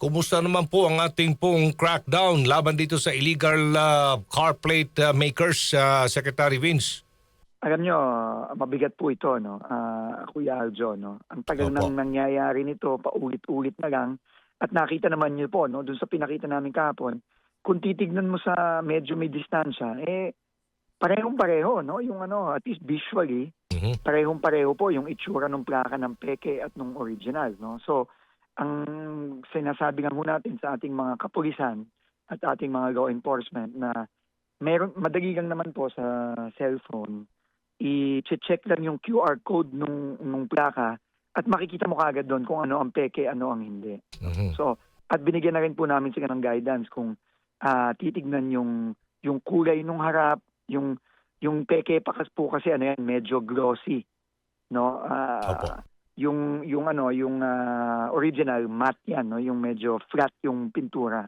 Kumusta naman po ang ating pong crackdown laban dito sa illegal ah, car plate ah, makers, ah, Secretary Vince? Alam nyo, mabigat po ito, no? Ah, Kuya Aljo, no? Ang tagal Opo. nang nangyayari nito, paulit-ulit na lang. At nakita naman nyo po, no? Doon sa pinakita namin kahapon, kung titignan mo sa medyo may distansya, eh, parehong-pareho, no? Yung ano, at least visually, Mhm. parehong-pareho po yung itsura ng plaka ng peke at ng original, no? So, ang sinasabi nga ho natin sa ating mga kapulisan at ating mga law enforcement na meron madali lang naman po sa cellphone i-check lang yung QR code nung nung plaka at makikita mo kagad doon kung ano ang peke, ano ang hindi. Mhm. So, at binigyan na rin po namin sila ng guidance kung ah, titignan yung yung kulay nung harap, yung yung peke pa kas- po kasi ano yan, medyo glossy. No? Ah, Opo. yung yung ano, yung ah, original matte yan, no? Yung medyo flat yung pintura.